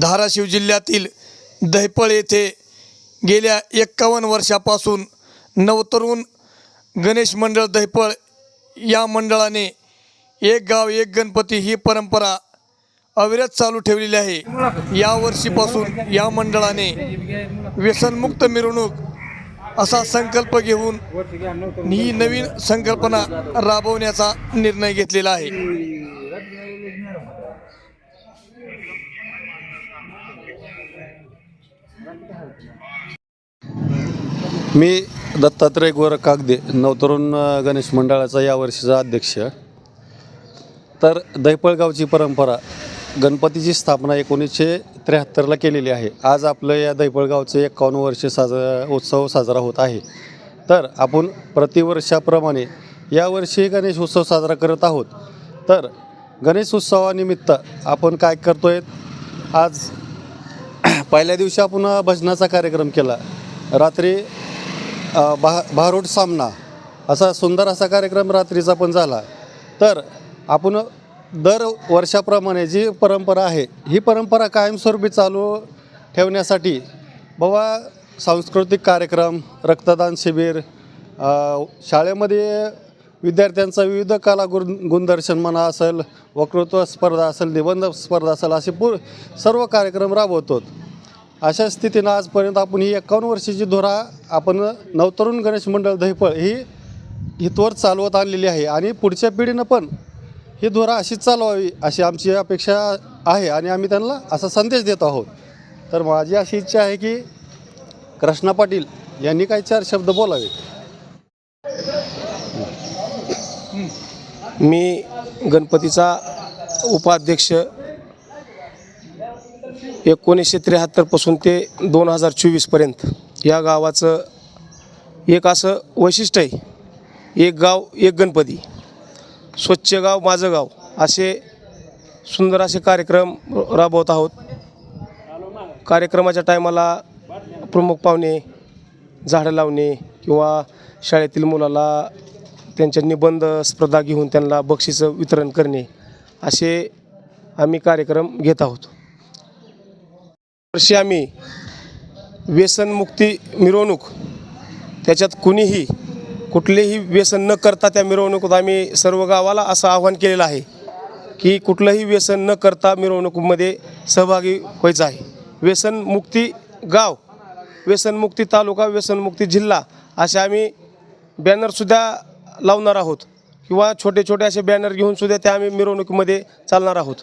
धाराशिव जिल्ह्यातील दहिपळ येथे गेल्या एक्कावन्न वर्षापासून नवतरुण गणेश मंडळ दहिपळ या मंडळाने एक गाव एक गणपती ही परंपरा अविरत चालू ठेवलेली आहे. या वर्षीपासून या मंडळाने व्यसनमुक्त मिरवणूक असा संकल्प घेऊन ही नवीन संकल्पना राबवण्याचा निर्णय घेतलेला आहे. मी दत्तात्रय गोर कागदे नवतरुण गणेश मंडळाचा यावर्षीचा अध्यक्ष. तर दहिपळगावची परंपरा गणपतीची स्थापना एकोणीसशे त्र्याहत्तरला केलेली आहे. आज आपलं या दहिपळगावचं एकावन्न वर्ष साजरा उत्सव साजरा होत आहे. तर आपण प्रतिवर्षाप्रमाणे यावर्षी गणेश उत्सव साजरा करत आहोत. तर गणेश उत्सवानिमित्त आपण काय करतोय? आज पहिल्या दिवशी आपण भजनाचा कार्यक्रम केला. रात्री भा भारूड सामना असा सुंदर असा कार्यक्रम रात्रीचा पण झाला. तर आपण दर वर्षाप्रमाणे जी परंपरा आहे ही परंपरा कायमस्वरूपी चालू ठेवण्यासाठी बाबा सांस्कृतिक कार्यक्रम रक्तदान शिबिर शाळेमध्ये विद्यार्थ्यांचा विविध कला गुण गुणदर्शन म्हणा असेल वक्तृत्व स्पर्धा असेल निबंध स्पर्धा असेल असे पूर सर्व कार्यक्रम राबवतो अशा स्थितीनं आजपर्यंत आपण ही एकावन्न वर्षाची धोरा आपण नवतरुण गणेश मंडळ दहिपळ ही हितवर चालवत आणलेली आहे. आणि पुढच्या पिढीनं पण ही धोरा अशीच चालवावी अशी आमची अपेक्षा आहे आणि आम्ही त्यांना असा संदेश देत आहोत. तर माझी अशी इच्छा आहे की कृष्णा पाटील यांनी काही चार शब्द बोलावे. मी गणपतीचा उपाध्यक्ष एकोणीसशे त्र्याहत्तरपासून ते दोन हजार चोवीसपर्यंत या गावाचं एक असं वैशिष्ट्य आहे. एक गाव एक गणपती. स्वच्छ गाव माझं गाव. असे सुंदर असे कार्यक्रम राबवत आहोत. कार्यक्रमाच्या टायमाला प्रमुख पाहुणे झाडं लावणे किंवा शाळेतील मुलाला त्यांच्या निबंध स्पर्धा घेऊन त्यांना बक्षीसं वितरण करणे असे आम्ही कार्यक्रम घेत आहोत. वर्षी आम्ही व्यसनमुक्ती मिरवणूक त्याच्यात कुणीही कुठलेही व्यसन न करता त्या मिरवणुकीत आम्ही सर्व गावाला असं आव्हान केलेलं आहे की कुठलंही व्यसन न करता मिरवणुकीमध्ये सहभागी व्हायचं आहे. व्यसनमुक्ती गाव व्यसनमुक्ती तालुका व्यसनमुक्ती जिल्हा असे आम्ही बॅनरसुद्धा लावणार आहोत किंवा छोटे छोटे असे बॅनर घेऊनसुद्धा त्या आम्ही मिरवणुकीमध्ये चालणार आहोत.